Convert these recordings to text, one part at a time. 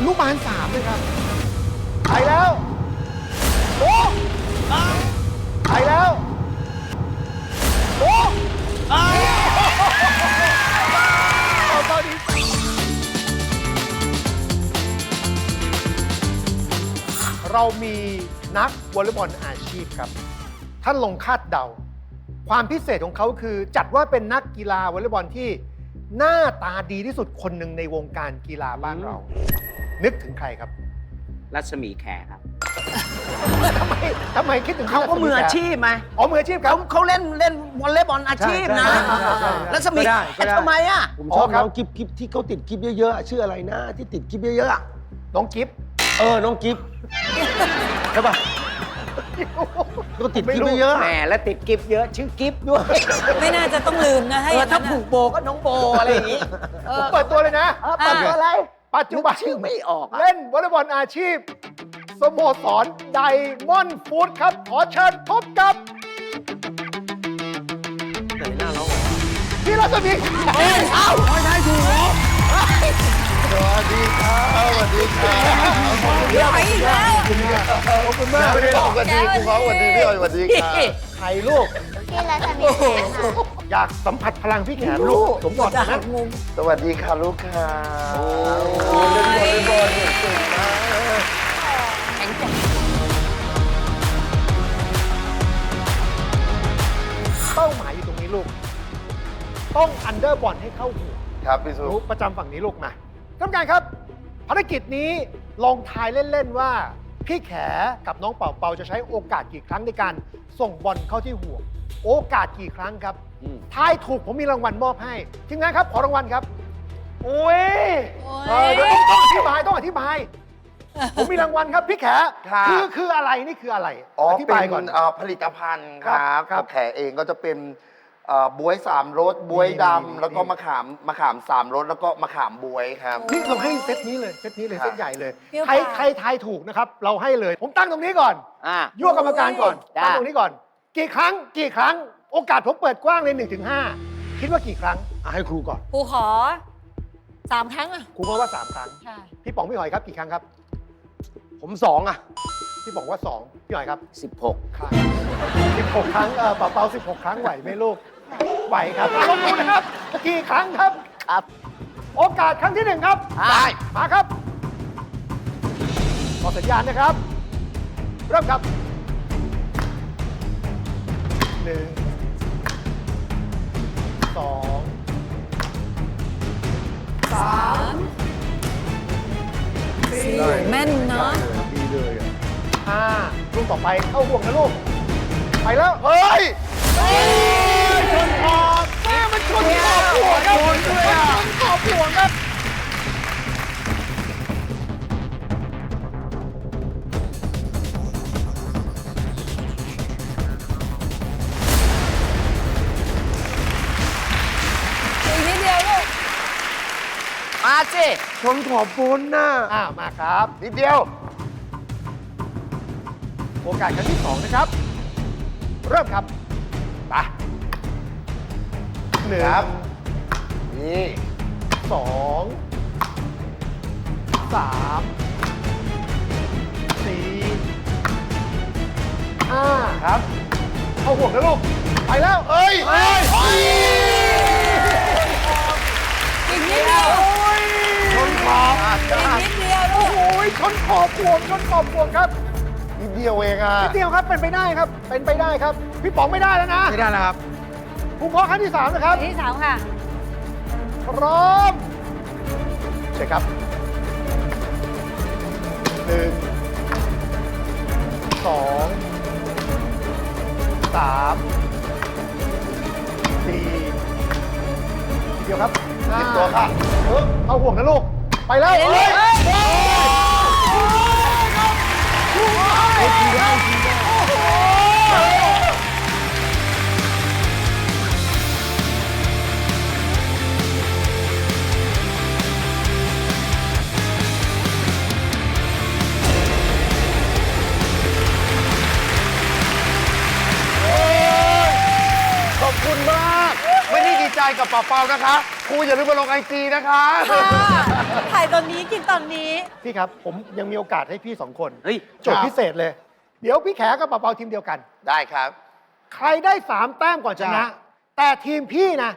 อนุบาลสามเลยครับ ไปแล้วโอ้ไปแล้วโอ้เอาตอนนี้เรามีนักวอลเลย์บอลอาชีพครับ ท่านลงคาดเดา ความพิเศษของเขาคือ จัดว่าเป็นนักกีฬาวอลเลย์บอลที่หน้าตาดีที่สุดคนหนึ่งในวงการกีฬาบ้านเรา นึกถึงใครครับรัศมีแขครับทำไมทำไมคิดถึงเขาก็มืออาชีพไหมอ๋อมืออาชีพครับเขาเขาเล่นเล่นวอลเลย์บอลอาชีพนะใช่ใช่ใช่ใช่รัศมีก็ได้แขก็ได้ทำไมอะผมอ๋ชออบครับน้องกิฟกิฟที่เขาติดกิฟเยอะๆชื่ออะไรนะ ที่ติดกิฟเยอะๆอะน้องกิฟต์เออน้องกิฟใช่ป่ะก็ติดกิฟเยอะๆแหมอะแล้วติดกิฟเยอะชื่อกิฟด้วย ไม่น่าจะต้องลืมนะให้เอออย่างถ้านั้นผูน่ะกโบก็น้องโบอะไรอย่างนี้เอผมอเปิดตัวเลยนะเออปัดตัวอะไร ปัจจุบันชื่อไม่ออกอะ เล่นวอลเลย์บอลอาชีพ สโมสรไดมอนด์ฟูดครับ ขอเชิญพบกับไหนหน้าเราเหรอพี่รัศมีเอ้ยเอ้าไม่ใช่ถูกเหรอสวัสดีครับสวัสดีครับ เดี๋ยวไปอีกแล้วขอบคุณมากเลยสวัสดีคุณพ่อสวัสดีพี่อ้อยสวัสดีครับใครลูกพี่รัศมีอยากสัมผัสพลังพี่แขนลูกผมกอดจะนะสวัสดีค่ะลูกค่ะโอ้โหเล่นวอลเลย์บอลเนี่ยเก่งมากแข็งแกร่งเป้าหมายอยู่ตรงนี้ลูก ต้องอันเดอร์บอลให้เข้าหูครับพี่สุรู้ประจำฝั่งนี้ลูกมาท่านผู้การครับ ภารกิจนี้ ลองทายเล่น ๆ ว่าพี่แขกับน้องเป่าเปาจะใช้โอกาสกี่ครั้งในการส่งบอลเข้าที่ห่วง โอกาสกี่ครั้งครับอืม ทายถูกผมมีรางวัลมอบให้ทีมงานครับขอรางวัลครับโอ้ยโอ้เออยเดี๋ยวต้องอธิบายต้องอธิบาย ผมมีรางวัลครับพี่แขครับ คือคืออะไรนี่คืออะไรอ๋ออธิเป็บายนก่อนเอ่อผลิตภัณฑ์คครัรับบครับของแขเองก็จะเป็น เอ่อบวยสามรสบวยนี่ดนี่ำแล้วก็นี่มะขามมะขามสามรสแล้วก็มะขามบวยครับ นี่เราให้เซตนี้เลยเซตนี้เลยครับเซตใหญ่เลยเปรี้ยวใครปากใครทายถูกนะครับ เราให้เลย ผมตั้งตรงนี้ก่อนอ่า ยั่วกรรมการก่อนจ้าตั้งตรงนี้ก่อน กี่ครั้งกี่ครั้ง โอกาสผมเปิดกว้างเลย1นถึงหคิดว่ากี่ครั้งอะให้ครูก่อนครูขอสามครั้งอะครูว่าว่า3ครั้ง ค่ะ พี่ป๋องพี่หอยครับกี่ครั้งครับ ผมสองอะพี่ป๋องว่า2พี่หอยครับ16ครั้ง16ครั้งเออเป่าเป่า16ครั้งไหวไหมลูก ไหวครับลองดูนะครับกี่ครั้งครับ ครับ โอกาสครั้งที่หนึ่งครับ ได้มาครับบอกสัญญาณนะครับ เริ่มครับหนึ่งสองสามสี่แม่นเนาะดีเลยอะห้าลูกต่อไปเข้าห่วงนะลูก ไปแล้ว เฮ้ยเฮ้ย ชนขอบแม่มันชนขอบห่วงครับชนด้วยอะชนขอบห่วงครับอีกนิดเดียวลูก มาสิชนขอบบนน่ะอ่ามาครับ นิดเดียว โอกาสครั้งที่สองนะครับ เริ่มครับไป หนึ่งครับ นี่สองสามสี่ห้าครับเข้าห่วงนะลูก ไปแล้ว เอ้ยเอ้ยอีกนิดเดียวชนขอบอีกนิดเดียวลูกโอ้ยชนขอบห่วงชนขอบห่วงครับนิดเดียวเองอะนิดเดียวครับเป็นไปได้ครับ เป็นไปได้ครับ พี่ป๋องไม่ได้แล้วนะ ไม่ได้แล้วครับ ครูพ่อครั้งที่สามนะครับ ที่สามค่ะ พร้อมเช็คครับหนึ่งสองสามสี่ทีเดียวครับห้าติดตัวค่ะเออเอาห่วงนะลูก ไปแล้วไปเรื่อยๆเฮ้ยเฮ้ยครับถูกเลยโอ้โากไม่ได้ดีใจกับเป่าๆนะคะครูอย่าลืมมาลงไอจีนะคะ ค่ะถ้าส่ตอนนี้กินตอนนี้ พี่ครับ ผมยังมีโอกาสให้พี่สองคนเฮ้ย โจทย์พิเศษเลย เดี๋ยวพี่แขกับเปาเปาทีมเดียวกัน ได้ครับ ใครได้สามแต้มก่อนชนะแต่ทีมพี่นะ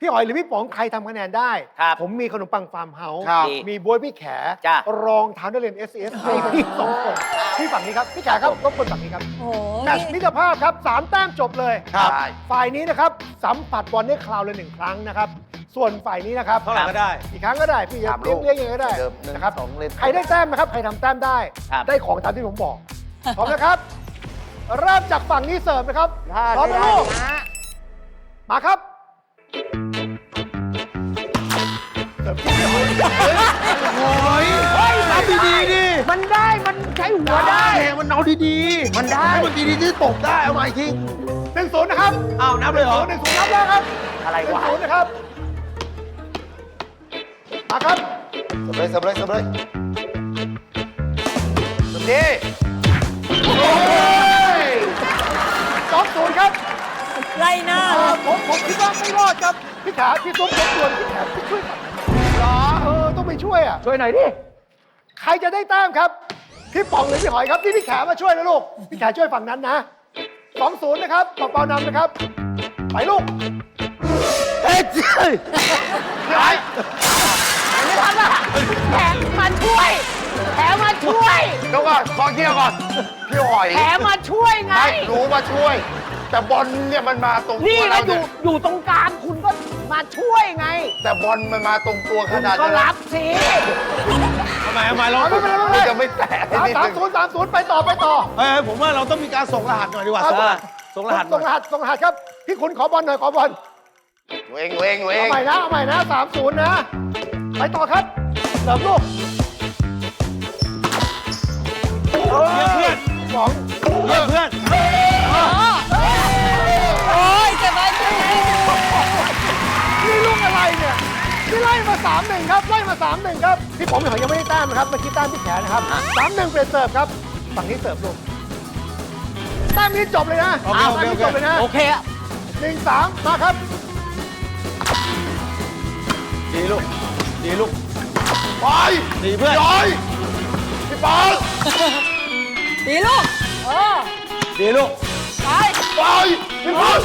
พี่หอยหรือพี่ป๋องใครทำคะแนนได้ ครับผมมีขนมปังฟาร์มเฮาส์ครับ มีบวยพี่แขจ้ะ รองเท้านักเรียน S S ให้พี่สองคนพี่ฝั่งนี้ครับ พี่แขครับรบกวนฝั่งนี้ครับ โอ้โห แมตช์มิตรภาพครับสามแต้มจบเลยครับ ฝ่ายนี้นะครับสัมผัสบอลได้คราวละหนึ่งครั้งนะครับ ส่วนฝ่ายนี้นะครับเท่าไหร่ก็ได้อีกครั้งก็ได้พี่จะสามลูเลี้ยกงเลี้ยงยังไงก็ได้เดิมหนึ่งนะครับสองเล่น ใครได้แต้มนะครับใครทำแต้มได้ ครับ ได้ของตามที่ผมบอกพร้อมนะครับ เริ่มจากฝั่งนี้เสิร์ฟนะครับได้พร้อมนะได้ลูกนะมาครับเสิร์ฟที่พี่หอยโอ้ยรับดีๆดิมันได้มันใช้หัวได้แหมมันเอาดีๆมันได้ให้มันดีๆที่ตกได้เอาใหม่อีกทีหนึ่งศูนย์นะครับอ้าวนับเลยเหรอหนึ่งศูนย์นับแล้วครับอะไรหนึ่งวะศูนย์นะครับมาครับสำเร็จสำเร็จสำเร็จสวัสดีสองศูนย์ครับไล่หน้าเอ่เลอยผมผมคิดว่าไม่รอดครับพี่ขาพี่ตุ้มรบกวนพี่แขกไปช่วยฝั่งนั้นหรอเออต้องไปช่วยอะช่วยหน่อยดิใครจะได้แต้มครับ พี่ป๋องหรือพี่หอยครับ นี่พี่แขมาช่วยนะลูก พี่แขช่วยฝั่งนั้นนะสองศูนย์นะครับเปาเปานำนะครับ ไปลูกเฮ้ยเฮ้ยพี่หอยไม่ทันละแถมมาช่วย แถมมาช่วย เดี๋ยวก่อนขอเคลียร์ก่อนพี่หอยแถมมาช่วยไง ไม่รู้มาช่วย แต่บอลเนี่ยมันมาตรงนี่ตัวนะเราอยู่เนี่ยอยู่ตรงกลางคุณก็มาช่วยไงแต่บอลมันมาตรงตัวขคุณนาดก็นั้นรับสิทำไมทำไมเราเอาไม่เป็นไรไม่มันเป็นไรจะไม่แตะสามนิดสามนึงศูนย์สามศูนย์ไปต่อไปต่อเฮ้ยผมว่าเราต้องมีการส่งรหัสหน่อยดีกว่าเอาส่งรหัสส่งรหัสหส่น่งอยรหัสส่งรหัสครับ พี่คุณขอบอลหน่อยขอบอลหนูเองหนูเองหนูเอเอางใหม่นะเอาใหม่นะสามศูนย์นะ ไปต่อครับเสริมลูกเยี่ยมเพื่อนสองเยี่ยมเพื่อน สามหนึ่งครับไล่มาสามหนึ่งครับพี่ผมเขายังไม่ได้ต้านนะครับเมื่อกี้ต้านที่แขนนะครับสามหนึ่งเปลี่ยนเสิร์ฟครับฝั่งนี้เสิร์ฟลูกต้านนี้จบเลยนะโอเคแต้มนี้จบเลยนะโอเคอะหนึ่งสามมาครับ ดีลูก ดีลูก ไปดีเพื่อนย้อยพี่ปองดีลูกเออดีลูก ไป ไปพี่ปอง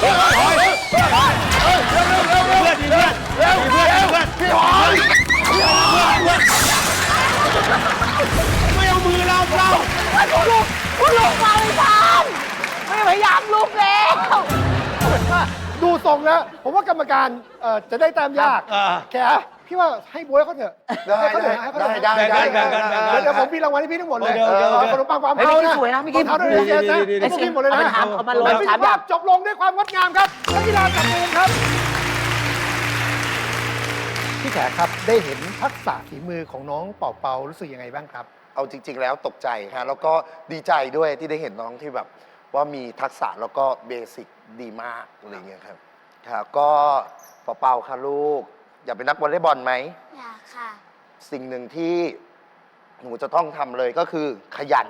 ไป เร็วเร็วเร็วเร็วเร็วดีเพื่อนดีเพื่อนเร็วดีเพื่อนดีเพื่อนพี่อยไม่เอามือเราเราคุณลุกคุณลุกมาไม่ทำไม่พยายามลุกแล้วดูทรงแล้วผมว่ากรรมการเออจะได้แต้มยากแก พี่ว่าให้บวยเขาเถอะได้ให้เขาเถได้อะให้เขาเถได้อะได้ได้แบ่งกันแบ่งกันเดี๋ยวเดี๋ยวผมมีรางวัลให้พี่ทั้งหมดเลยเดี๋ยวเดี๋ยวเดี๋ยวขนมปังความเฮ้ยเฮาพี่นะสวยนะพี่กิ๊ฟรองเท้าด้วยนะเจสนะดีดีดี ให้พวกพี่หมดเลยนะเอาไปทำเอามาลงแล้วพิธีสามอภาย่าพงจบลงด้วยความงดงามครับนักกีฬาจับมือครับ พี่แขกครับได้เห็นทักษะฝีมือของน้องเป่าเปารู้สึกยังไงบ้างครับ เอาจริง ๆ แล้วตกใจครับแล้วก็ดีใจด้วยที่ได้เห็นน้องที่แบบว่ามีทักษะแล้วก็เบสิกดีมากอะไรเงี้ยครับครับก็เป่าๆค่ะลูก อยากเป็นนักวอลเลย์บอลไหม อยากค่ะ สิ่งหนึ่งที่หนูจะต้องทำเลยก็คือขยัน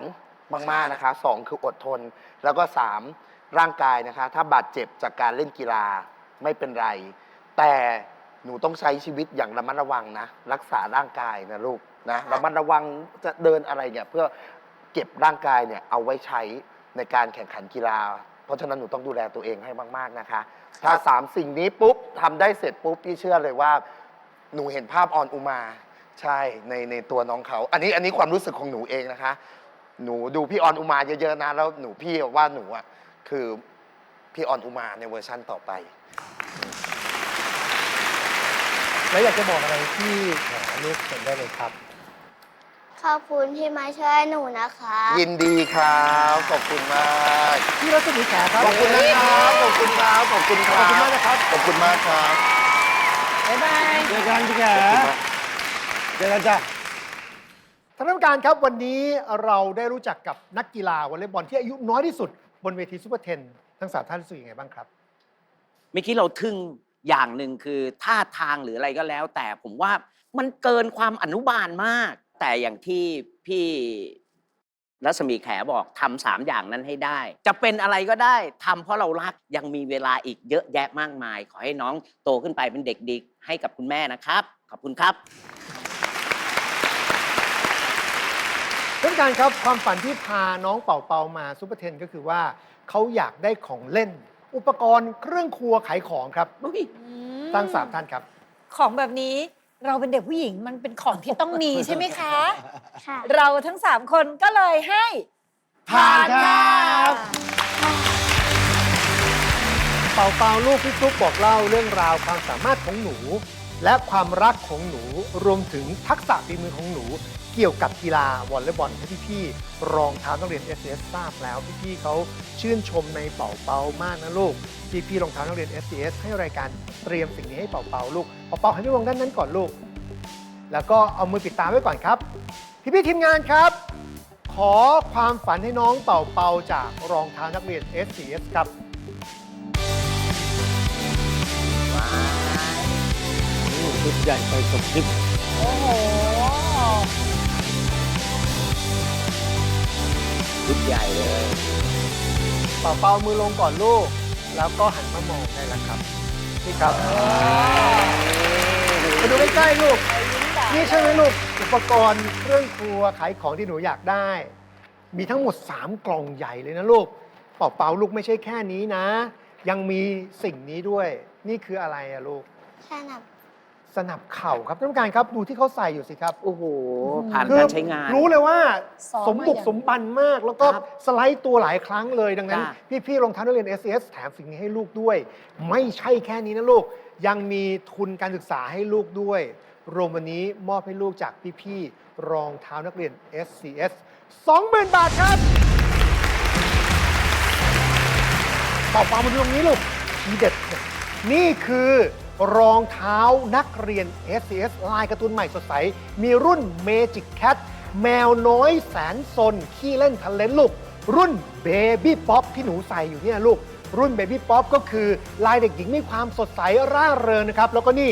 มากๆนะคะสองคืออดทน แล้วก็สามร่างกายนะคะ ถ้าบาดเจ็บจากการเล่นกีฬาไม่เป็นไร แต่หนูต้องใช้ชีวิตอย่างระมัดระวังนะ รักษาร่างกายนะลูกนะระมัดระวังจะเดินอะไรเนี่ยเพื่อเก็บร่างกายเนี่ยเอาไว้ใช้ในการแข่งขันกีฬา เพราะฉะนั้นหนูต้องดูแลตัวเองให้มากๆนะคะ ถ้าสามสิ่งนี้ปุ๊บทำได้เสร็จปุ๊บพี่เชื่อเลยว่า หนูเห็นภาพออนอุมา ใช่ในในตัวน้องเขา อันนี้อันนี้ความรู้สึกของหนูเองนะคะ หนูดูพี่ออนอุมาเยอะๆนะแล้วหนูพี่ว่าหนูอะคือพี่ออนอุมาในเวอร์ชั่นต่อไป แล้วอยากจะบอกอะไรที่แขกลูกเห็นได้เลยครับ ขอบคุณที่มาช่วยหนูนะคะ ยินดีครับ ขอบคุณมาก พี่รัศมีแขกครับขอบคุณนะครับ ขอบคุณครับ ขอบคุณคขรัอบบคุณมากนะครับ ขอบคุณมากครับบ๊ายบายเจอกันพี่แขเจอกันจ้ะท่านผู้การครับวันนี้เราได้รู้จักกับนักกีฬาวอลเลย์บอลที่อายุน้อยที่สุด บนเวทีซูเปอร์เทนทั้งสามท่านรู้สึกยังไงบ้างครับเมื่อกี้เราทึ่งอย่างหนึ่งคือท่าทางหรืออะไรก็แล้ว แต่ผมว่ามันเกินความอนุบาลมาก แต่อย่างที่พี่รัศมีแขบอกทำสามอย่างนั้นให้ได้ จะเป็นอะไรก็ได้ทำเพราะเรารักยังมีเวลาอีกเยอะแยะมากมาย ขอให้น้องโตขึ้นไปเป็นเด็กดีให้กับคุณแม่นะครับ ขอบคุณครับ ท่านผู้การครับความฝันที่พาน้องเป่าเปามาซูเปอร์เทนก็คือว่าเขาอยากได้ของเล่น อุปกรณ์เครื่องครัวขายของครับอุ๊ยตั้งสามท่านครับ ของแบบนี้ เราเป็นเด็กผู้หญิงมันเป็นของที่ต้องมีใช่ไหมคะ ค่ะ เราทั้งสามคนก็เลยให้ผ่านครับ เป่าเปาลูกพี่ฟลุ๊กบอกเล่าเรื่องราวความสามารถของหนู และความรักของหนูรวมถึงทักษะฝีมือของหนู เกี่ยวกับกีฬาวอลเลย์บอลให้พี่ๆรองเท้านักเรียน s อ s ทราบแล้วพี่ๆเขาชื่นชมในเป่าเปามากนะลูกพี่ๆรองเท้านักเรียน s อ s ให้รายการเตรียมสิ่งนี้ให้เป่าเปาลูกเป่าเปาให้พี่วงด้านนั้นก่อนลูก แล้วก็เอามือปิดตาไว้ก่อนครับ พี่ๆทีมงานครับ ขอความฝันให้น้องเป่าเปาจากรองเท้านักเรียน s อ s ครับ ชุดใหญ่ไปกับคลิปโอ้โห ชุดใหญ่เลยเป่าเป่ามือลงก่อนลูก แล้วก็หันมามองได้แล้วครับ นี่ครับมาดูใกล้ๆลูก นี่ใช่ไหมลูก อุปกรณ์เครื่องครัวขายของที่หนูอยากได้ มีทั้งหมด 3 กล่องใหญ่เลยนะลูก เป่าเป่าลูกไม่ใช่แค่นี้นะ ยังมีสิ่งนี้ด้วย นี่คืออะไรอะลูกสนับ สนับเข่าครับท่านผู้การครับดูที่เขาใส่อยู่สิครับโอ้โห ผ่านคืการใช้งาน รู้เลยว่าซ้อมสมบุกมาอย่าง สมบันมาก แล้วก็ครับสไลด์ตัวหลายครั้งเลยดังนั้น จ้ะพี่ๆรองเท้านักเรียน s อ s แถมสิ่งนี้ให้ลูกด้วย ไม่ใช่แค่นี้นะลูก ยังมีทุนการศึกษาให้ลูกด้วยรวมวันนี้มอบให้ลูกจากพี่ๆรองเท้านักเรียน SCS 20,000 บาทครับเป่าเป่ามาดูตรงนี้ลูกทีเด็ดเนี่ยนี่คือ รองเท้านักเรียน SCS ลายการ์ตูนใหม่สดใส มีรุ่น Magic Cat แมวน้อยแสนสน ขี้เล่นทันเลนลูก รุ่น Baby Pop ที่หนูใส่อยู่เนี่ยลูก รุ่น Baby Pop ก็คือลายเด็กหญิงมีความสดใสร่าเริงนะครับ แล้วก็นี่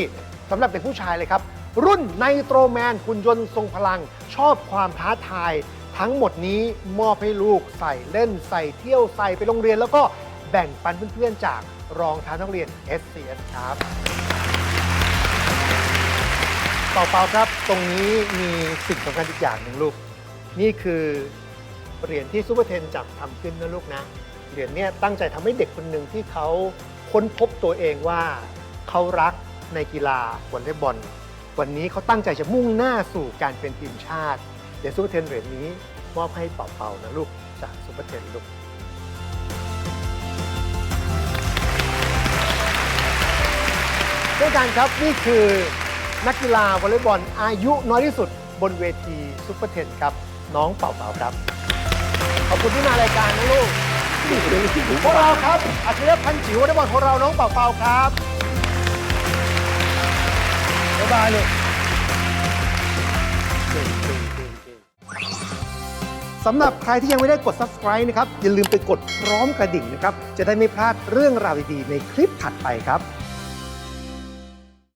สำหรับเด็กผู้ชายเลยครับ รุ่นไนโตรแมนหุ่นยนต์ทรงพลัง ชอบความท้าทาย ทั้งหมดนี้มอบให้ลูกใส่เล่นใส่เที่ยวใส่ไปโรงเรียน แล้วก็แบ่งปันเพื่อนๆจาก รองเท้านักเรียน SCS ครับเปล่าครับ ตรงนี้มีสิ่งสำคัญอีกอย่างหนึ่งลูก นี่คือเหรียญที่ซูเปอร์เทนจับทำขึ้นนะลูกนะ เหรียญเนี้ยตั้งใจทำให้เด็กคนหนึ่งที่เขาค้นพบตัวเองว่าเขารักในกีฬาวอลเลย์บอล วันนี้เขาตั้งใจจะมุ่งหน้าสู่การเป็นทีมชาติ เดี๋ยวซูเปอร์เทนเหรียญนี้มอบให้เป่าๆนะลูกจากซูเปอร์เทนลูก ด้วยกันครับนี่คือนักกีฬาวอลเลย์บอลอายุน้อยที่สุดบนเวทีซุปเปอร์เทนครับ น้องเป่าเป่าครับ ขอบคุณที่มารายการนะลูกพวกเราครับอัจฉริยะพันจิ๋ววอลเลย์บอลของเราน้องเป่าเป่าครับบ๊ายบายลูกสำหรับใครที่ยังไม่ได้กด subscribe นะครับ อย่าลืมไปกดพร้อมกระดิ่งนะครับ จะได้ไม่พลาดเรื่องราวดีๆในคลิปถัดไปครับ